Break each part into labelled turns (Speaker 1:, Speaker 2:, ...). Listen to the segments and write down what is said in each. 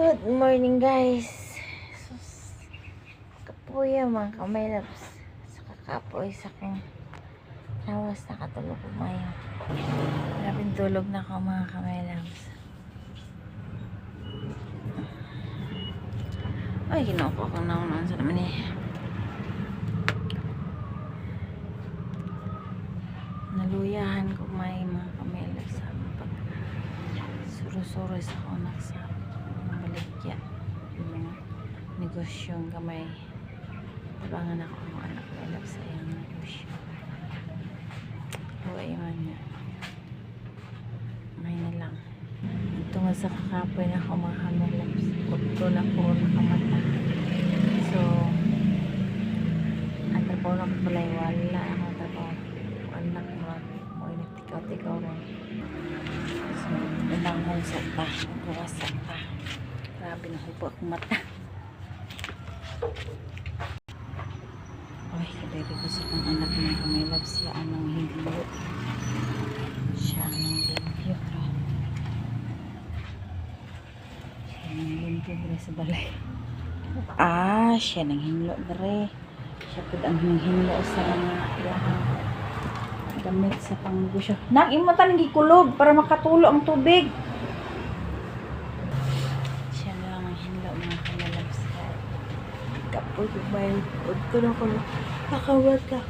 Speaker 1: Good morning guys. Sus. Kapuya mga kamelabs. Sa kakapoy sa kong lawas nakatulog kumayo. Grabing tulog na ako mga kamelabs. Ay, kinuha ko naman sa naman eh. Naluyahan ko may mga kamelabs sa pag suro-suro sa konak sa baligya yung mga negosyong kamay. Tabangan ako mga anak ko. Alam sa iyang negosyo. Huwag man niya. May na lang. Tungkol sa kakapoy na ako mga kamalaps kutto na po nakamata so ang trabaho na ko pala wala ang trabaho anak mo mo inagtikaw-tikaw rin So, inanghong sa pa. Buwasa pa. Grabe na hupo akong mata. Ay, kadari ko sa kong anak ng kamay siya anong hinglo. Siya anong limpyo. Siya anong limpyo dere sa balay. Ah, siya nang hinlo dere. Siya pud ang hinlo sa mga gamit sa panggusyo. Nang imo tan gikulob para makatulo ang tubig. Siya na lang ang hinlo mga kamalabs. Ko yung udto na ko. Nakawat ka.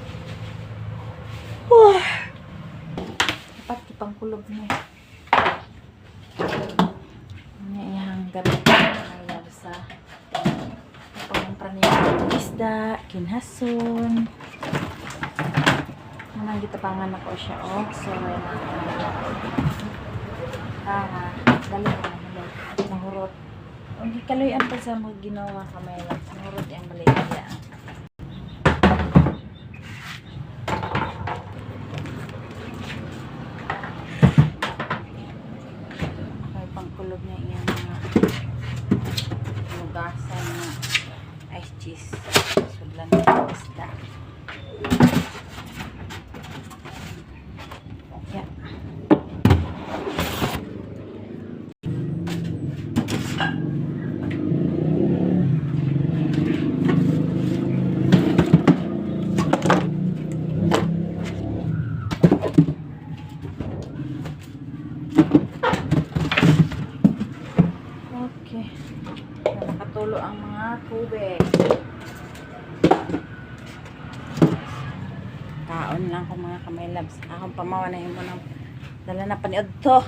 Speaker 1: Wah! Dapat kipang kulob niya. Niya iyang gamit kamalabs sa pangumpra niya isda, kinhason. Naman gitapangan ako siya oh. So, may mga Ah, dali ko na dali. Nahurot. Ang gikaluyan pa sa mga ginawa kamay lang. Nahurot yung baligya. Okay, pangkulog niya iyang mga lugasan na ice cheese. Sudlan ng isda. Okay. Na nakatulo ang mga tubig. Kaon lang ko mga kamay labs. Akong pamawa na yung mga dala na paniod to.